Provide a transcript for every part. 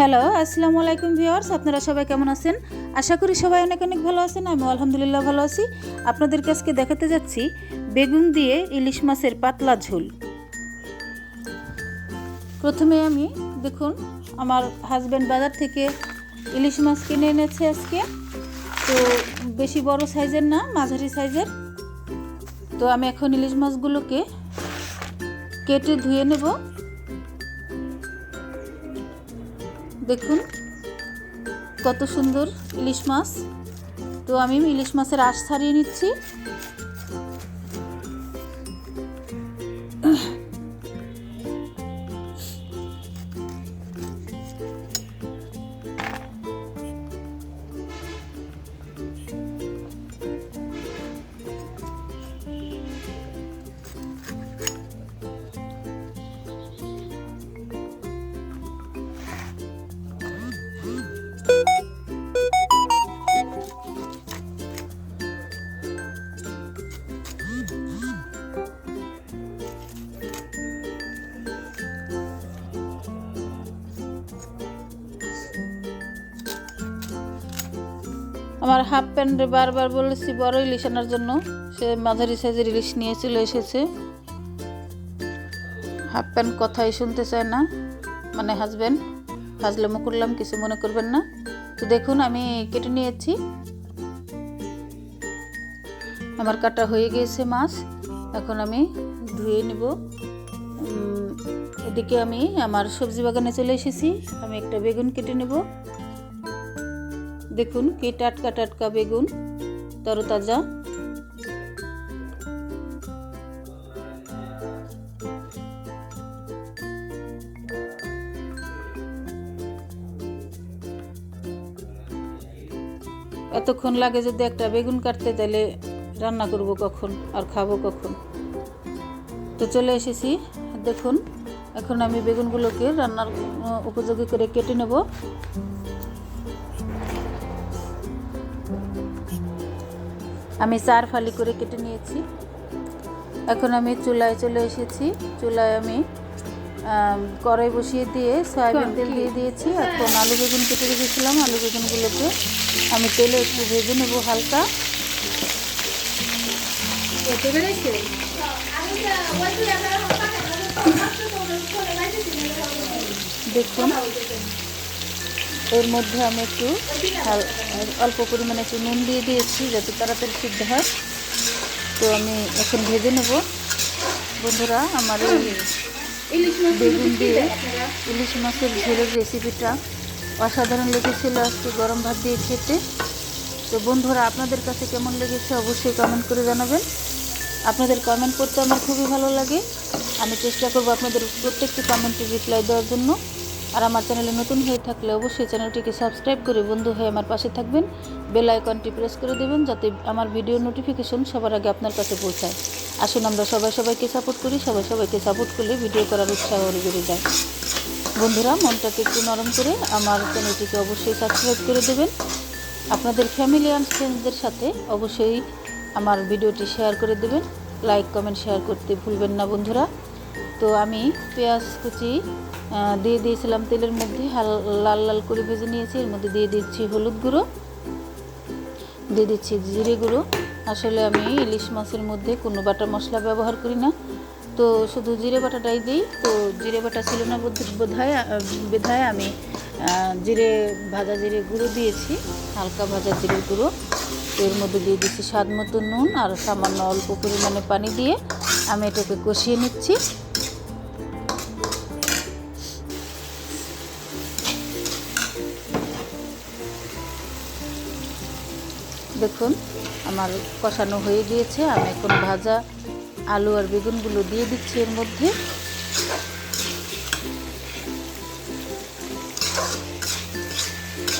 Hello আসসালামু আলাইকুম viewers, আপনারা সবাই কেমন আছেন? আশা করি সবাই অনেক অনেক ভালো আছেন আমি আলহামদুলিল্লাহ ভালো আছি। আপনাদের কাছকে দেখাতে যাচ্ছি বেগুন দিয়ে ইলিশ মাছের পাতলা ঝোল। প্রথমে আমি, দেখুন, আমার হাজব্যান্ড বাজার থেকে ইলিশ মাছ কিনে এনেছে আজকে। তো বেশি বড় সাইজের না, মাঝারি সাইজের। তো আমি এখন ইলিশ মাছগুলোকে কেটে ধুয়ে নেব। দেখুন কত সুন্দর ইলিশ মাছ। তো আমি ইলিশ মাছের আশ ছাড়িয়ে নিচ্ছি। আমার হাফ প্যান্টে বারবার বলেছি, বড় ইলিশ আনার জন্য। সে মাঝারি সাইজের ইলিশ নিয়ে চলে এসেছে। হাফ প্যান্ট কথাই শুনতে চায় না। মানে হাজব্যান্ড হাজলামো করলাম, কিছু মনে করবেন না। তো দেখুন, আমি কেটে নিয়েছি। আমার কাটা হয়ে গিয়েছে মাছ। এখন আমি ধুয়ে নিব। এদিকে আমি আমার সবজি বাগানে চলে এসেছি। আমি একটা বেগুন কেটে নেব। দেখুন, কি টাটকা টাটকা বেগুন, তরতাজা। এতক্ষণ লাগে যদি একটা বেগুন কাটতে, তাহলে রান্না করব কখন আর খাব কখন? তো চলে এসেছি। দেখুন, এখন আমি বেগুনগুলোকে রান্নার উপযোগী করে কেটে নেব। আমি চার ফালি করে কেটে নিয়েছি। এখন আমি চুলায় চলে এসেছি। চুলায় আমি কড়াই বসিয়ে দিয়ে সয়াবিন তেল দিয়ে দিয়েছি। এখন আলু বেগুন কেটে রেখেছিলাম। আলু বেগুনগুলোকে আমি তেলে একটু ভেজে নেব হালকা। দেখুন। এর মধ্যে আমি একটু অল্প পরিমাণে একটু নুন দিয়ে দিয়েছি যাতে তাড়াতাড়ি সিদ্ধ হয়। তো আমি এখন ভেজে নেব। বন্ধুরা আমার এই বেগুন দিয়ে ইলিশ মাছের ঝোলের রেসিপিটা অসাধারণ লেগেছিল আজকে গরম ভাত দিয়ে খেতে। তো বন্ধুরা আপনাদের কাছে কেমন লেগেছে অবশ্যই কমেন্ট করে জানাবেন। আপনাদের কমেন্ট করতে আমার খুবই ভালো লাগে। আমি চেষ্টা করব আপনাদের প্রত্যেকটি কমেন্টের রিপ্লাই দেওয়ার জন্য। আর আমার চ্যানেলে নতুন হয়ে থাকলে অবশ্যই চ্যানেলটিকে সাবস্ক্রাইব করে বন্ধু হয়ে আমার পাশে থাকবেন। বেল আইকনটি প্রেস করে দেবেন যাতে আমার ভিডিও নোটিফিকেশন সবার আগে আপনার কাছে পৌঁছায়। আসুন আমরা সবাই সবাইকে সাপোর্ট করি, সবাই সবাইকে সাপোর্ট করলে ভিডিও করার উৎসাহ আরও বেড়ে যায়। বন্ধুরা, মনটাকে একটু নরম করে আমার চ্যানেলটিকে অবশ্যই সাবস্ক্রাইব করে দেবেন। আপনাদের ফ্যামিলি অ্যান্ড ফ্রেন্ডসদের সাথে অবশ্যই আমার ভিডিওটি শেয়ার করে দেবেন। লাইক কমেন্ট শেয়ার করতে ভুলবেন না বন্ধুরা। তো আমি পেঁয়াজ কুচি দিয়ে দিয়েছিলাম তেলের মধ্যে, হাল, লাল লাল করে ভেজে নিয়েছি। এর মধ্যে দিয়ে দিচ্ছি হলুদ গুঁড়ো, দিয়ে দিচ্ছি জিরে গুঁড়ো। আসলে আমি ইলিশ মাছের মধ্যে কোনো বাটা মশলা ব্যবহার করি না। তো শুধু জিরে বাটাটাই দিই। তো জিরে বাটা ছিল না বোধ- বোধহয় বেধায় আমি জিরে, ভাজা জিরে গুঁড়ো দিয়েছি, হালকা ভাজা জিরে গুঁড়ো। এর মধ্যে দিয়ে দিচ্ছি স্বাদ মতো নুন আর সামান্য অল্প পরিমাণে পানি দিয়ে আমি এটাকে কষিয়ে নিচ্ছি। দেখুন, আমার কষানো হয়ে গিয়েছে। আমি এখন ভাজা আলু আর বেগুনগুলো দিয়ে দিচ্ছি এর মধ্যে।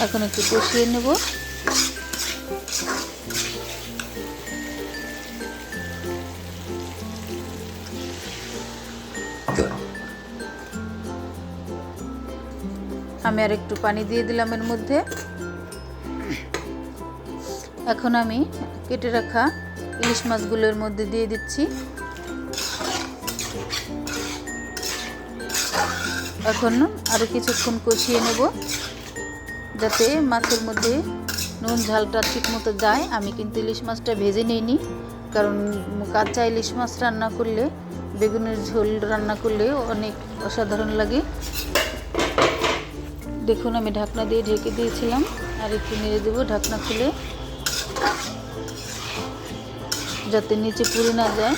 এখন একটু কষিয়ে নেব। আমি আর একটু পানি দিয়ে দিলাম এর মধ্যে। এখন আমি কেটে রাখা ইলিশ মাছগুলোর মধ্যে দিয়ে দিচ্ছি। এখন আরও কিছুক্ষণ কষিয়ে নেব, যাতে মাছের মধ্যে নুন ঝালটা ঠিক মতো যায়। আমি কিন্তু ইলিশ মাছটা ভেজে নিইনি, কারণ কাঁচা ইলিশ মাছ রান্না করলে, বেগুনের ঝোল রান্না করলে অনেক অসাধারণ লাগে। দেখুন, আমি ঢাকনা দিয়ে ঢেকে দিয়েছিলাম, আর একটু নেড়ে দেবো ঢাকনা খুলে। যাতে নিচে পুড়ে না যায়।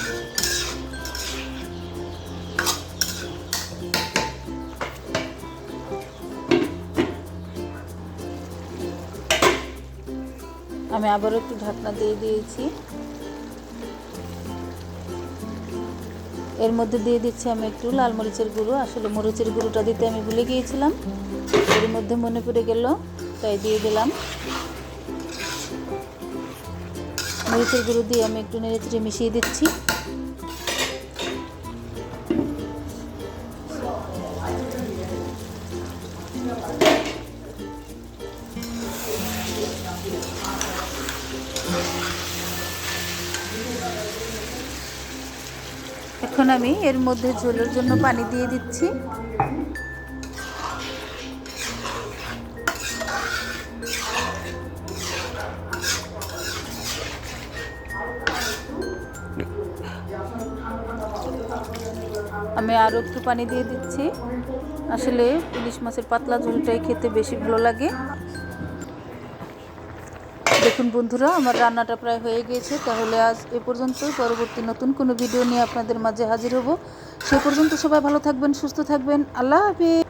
আমি আবারও একটু ঢাকনা দিয়ে দিয়েছি। এর মধ্যে দিয়ে দিচ্ছি আমি একটু লাল মরিচের গুঁড়ো। আসলে মরিচের গুঁড়োটা দিতে আমি ভুলে গিয়েছিলাম। এর মধ্যে মনে পড়ে গেল, তাই দিয়ে দিলাম। মরিচের গুঁড়ো দিয়ে আমি একটু নেড়ে চেড়ে মিশিয়ে দিচ্ছি। এখন আমি এর মধ্যে ঝোলের জন্য পানি দিয়ে দিচ্ছি। আমি আরও একটু পানি দিয়ে দিচ্ছি। আসলে ইলিশ মাছের পাতলা ঝোলটাই খেতে বেশি ভালো লাগে। দেখুন বন্ধুরা, আমার রান্নাটা প্রায় হয়ে গিয়েছে। তাহলে আজ এ পর্যন্ত পরবর্তী নতুন কোনো ভিডিও নিয়ে আপনাদের মাঝে হাজির হব। সে পর্যন্ত সবাই ভালো থাকবেন, সুস্থ থাকবেন। আল্লাহ হাফিজ।